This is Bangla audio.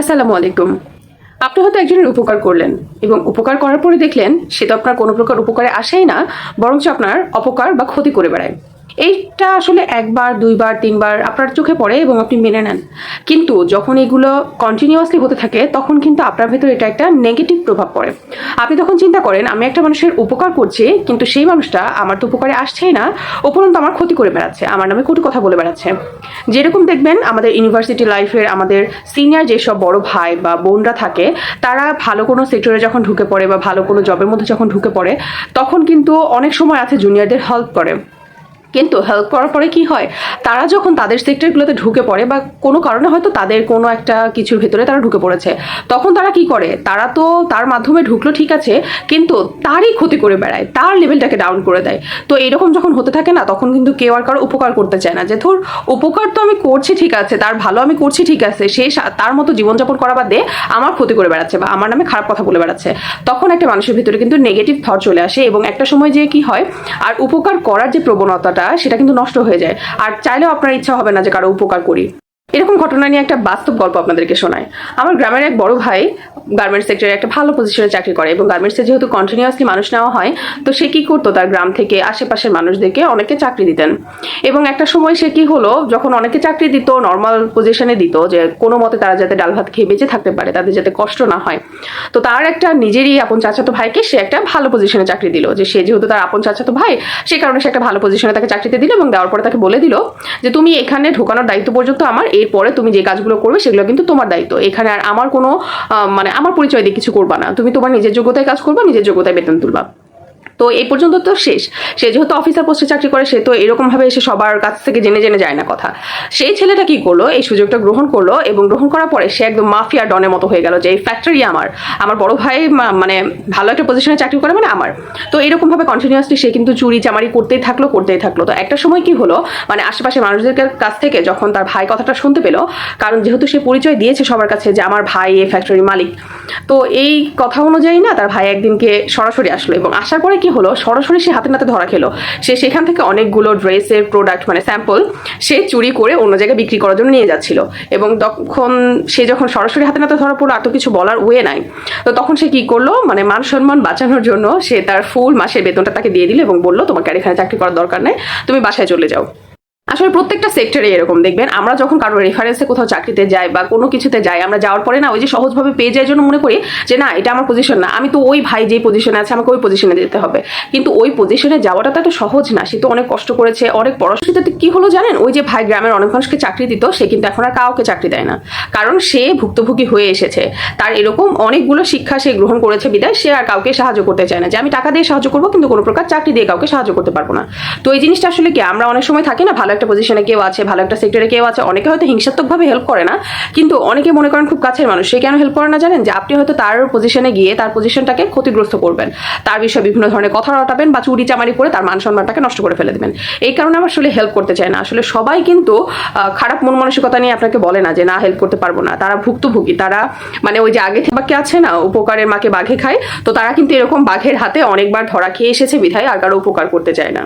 আসসালামু আলাইকুম আপনি হয়তো একজনের উপকার করলেন এবং উপকার করার পরে দেখলেন সে তো আপনার কোনো প্রকার উপকারে আসেই না, বরঞ্চ আপনার অপকার বা ক্ষতি করে বেড়ায়। এইটা আসলে একবার, দুইবার, তিনবার আপনার চোখে পড়ে এবং আপনি মেনে নেন। কিন্তু যখন এগুলো কন্টিনিউয়াসলি হতে থাকে, তখন কিন্তু আপনার ভেতর এটা একটা নেগেটিভ প্রভাব পড়ে। আপনি তখন চিন্তা করেন, আমি একটা মানুষের উপকার করছি, কিন্তু সেই মানুষটা আমার তো উপকারে আসছেই না, উপরন্ত আমার ক্ষতি করে বেড়াচ্ছে, আমার নামে কটু কথা বলে বেড়াচ্ছে। যেরকম দেখবেন, আমাদের ইউনিভার্সিটি লাইফের আমাদের সিনিয়র যেসব বড় ভাই বা বোনরা থাকে, তারা ভালো কোনো সেক্টরে যখন ঢুকে পড়ে বা ভালো কোনো জবের মধ্যে যখন ঢুকে পড়ে, তখন কিন্তু অনেক সময় আছে জুনিয়রদের হেল্প করে। কিন্তু হেল্প করার পরে কি হয়? তারা যখন তাদের সেক্টরগুলোতে ঢুকে পড়ে বা কোনো কারণে হয়তো তাদের কোনো একটা কিছুর ভেতরে তারা ঢুকে পড়েছে, তখন তারা কি করে? তারা তো তার মাধ্যমে ঢুকলো ঠিক আছে, কিন্তু তারই ক্ষতি করে বেড়ায়, তার লেভেলটাকে ডাউন করে দেয়। তো এরকম যখন হতে থাকে না, তখন কিন্তু কেউ আর কারও উপকার করতে চায় না। যে ধর, উপকার তো আমি করছি ঠিক আছে, তার ভালো আমি করছি ঠিক আছে, সে তার মতো জীবনযাপন করা বাদে আমার ক্ষতি করে বেড়াচ্ছে বা আমার নামে খারাপ কথা বলে বেড়াচ্ছে। তখন একটা মানুষের ভিতরে কিন্তু নেগেটিভ থট চলে আসে এবং একটা সময় যে কি হয়, আর উপকার করার যে প্রবণতাটা সেটা কিন্তু নষ্ট হয়ে যায়। আর চাইলেও আপনার ইচ্ছা হবে না যে কারও উপকার করি। এরকম ঘটনা নিয়ে একটা বাস্তব গল্প আপনাদেরকে শোনায় আমার গ্রামের এক বড় ভাই গার্মেন্টস সেক্টরে একটা ভালো পজিশনে চাকরি করে এবং গার্মেন্টসে যেহেতু কন্টিনিউয়াসলি মানুষ নেওয়া হয়, তো সে কি করতো? তার গ্রাম থেকে আশেপাশের মানুষদেরকে অনেকে চাকরি দিতেন। এবং একটা সময় সে কি হলো? যখন অনেকে চাকরি দিত নর্মাল পজিশনে দিত যে কোনো মতে তারা যাতে ডাল ভাত খেয়ে বেঁচে থাকতে পারে, তাদের যাতে কষ্ট না হয়। তো তার একটা নিজেরই আপন চাচাতো ভাইকে সে একটা ভালো পজিশনে চাকরি দিল। যে সে যেহেতু তার আপন চাচাতো ভাই, সে কারণে সে একটা ভালো পজিশনে তাকে চাকরিতে দিল এবং দেওয়ার পরে তাকে বলে দিল যে, তুমি এখানে ঢোকানোর দায়িত্ব পর্যন্ত আমার এরপরে তুমি যে কাজগুলো করবে সেগুলো কিন্তু তোমার দায়িত্ব। এখানে আর আমার কোনো মানে আমার পরিচয় দিয়ে কিছু করবা না। তুমি তোমার নিজের যোগ্যতায় কাজ করবা, নিজের যোগ্যতায় বেতন তুলবা। তো এই পর্যন্ত তো শেষ। সে যেহেতু অফিসার পোস্টে চাকরি করে, সে তো এরকম ভাবে এসে সবার কাছ থেকে জেনে জেনে যায় না কথা। সেই ছেলেটা কি করল, এই সুযোগটা গ্রহণ করল এবং গ্রহণ করার পরে সে একদম মাফিয়া ডনের মতো হয়ে গেল যে, এই ফ্যাক্টরি আমার। আমার বড় ভাই মানে ভালো একটা পজিশনে চাকরি করে মানে আমার। তো এরকম ভাবে কন্টিনিউয়াসলি সে কিন্তু চুরি চামারি করতেই থাকল করতেই থাকল। তো একটা সময় কি হলো মানে আশেপাশে মানুষদের কাছ থেকে যখন তার ভাই কথাটা শুনতে পেল, কারণ যেহেতু সে পরিচয় দিয়েছে সবার কাছে যে, আমার ভাই এই ফ্যাক্টরির মালিক। তো এই কথা অনুযায়ী না তার ভাই একদিনকে সরাসরি আসলো এবং আসার পরে কি হলো? সরাসরি সে হাতে নাতে ধরা খেলো। সে সেখান থেকে অনেকগুলো ড্রেসের প্রোডাক্ট মানে স্যাম্পল সে চুরি করে অন্য জায়গায় বিক্রি করার জন্য নিয়ে যাচ্ছিল। এবং তখন সে যখন সরাসরি হাতে নাতে ধরা পড়ল, আর তো কিছু বলার ওয়ে নাই। তো তখন সে কি করল? মানে মান সম্মান বাঁচানোর জন্য সে তার ফুল, মাসের বেতনটা তাকে দিয়ে দিল এবং বলল, তোমাকে আর এখানে চাকরি করার দরকার নেই। তুমি বাসায় চলে যাও। আসলে প্রত্যেকটা সেক্টরে এরকম, দেখবেন? আমরা যখন কারও রেফারেন্সে কোথাও চাকরিতে যাই বা কোনো কিছুতে যাই, আমরা যাওয়ার পরে না ওই যে সহজভাবে পেয়ে যাওয়ার জন্য মনে করি যে, না, এটা আমার পজিশন না। আমি তো ওই ভাই যেই পজিশনে আছে, আমাকে ওই পজিশনে যেতে হবে। কিন্তু ওই পজিশনে যাওয়াটা তো এত সহজ না। সে তো অনেক কষ্ট করেছে, অনেক পড়াশোনাতে কি হলো জানেন? ওই যে ভাই গ্রামের অনেক মানুষকে চাকরি দিত, সে কিন্তু এখন আর কাউকে চাকরি দেয় না। কারণ সে ভুক্তভোগী হয়ে এসেছে। তার এরকম অনেকগুলো শিক্ষা সে গ্রহণ করেছে বিদায়, সে আর কাউকে সাহায্য করতে চায় না। যে, আমি টাকা দিয়ে সাহায্য করব, কিন্তু কোনো প্রকার চাকরি দিয়ে কাউকে সাহায্য করতে পারব না। তো এই জিনিসটা আসলে কি, আমরা অনেক সময় থাকি না ভালো একটা পজিশনে কেউ আছে, ভালো একটা সেক্টরে কেউ আছে, অনেকে হয়তো হিংসাত্মকভাবে হেল্প করে না, কিন্তু অনেকে মনে করেন খুব কাছের মানুষ। সে কেন হেল্প করে না জানেন? যে আপনি হয়তো তার পজিশনে গিয়ে তার পজিশনটাকে ক্ষতিগ্রস্ত করবেন। তার বিষয়ে বিভিন্ন ধরনের কথা রটাবেন বা চুরি চামারি করে তার মান সম্মানটাকে নষ্ট করে ফেলে দেবেন। এই কারণে আমার আসলে হেল্প করতে চায় না। আসলে সবাই কিন্তু খারাপ মন মানসিকতা নিয়ে আপনাকে বলে না যে, না হেল্প করতে পারব না। তারা ভুক্তভোগী। তারা মানে ওই যে আগে বাক্যে আছে না, উপকারের মাকে বাঘে খায়, তো তারা কিন্তু এরকম বাঘের হাতে অনেকবার ধরা খেয়ে এসেছে বিধায় আর কারও উপকার করতে চায় না।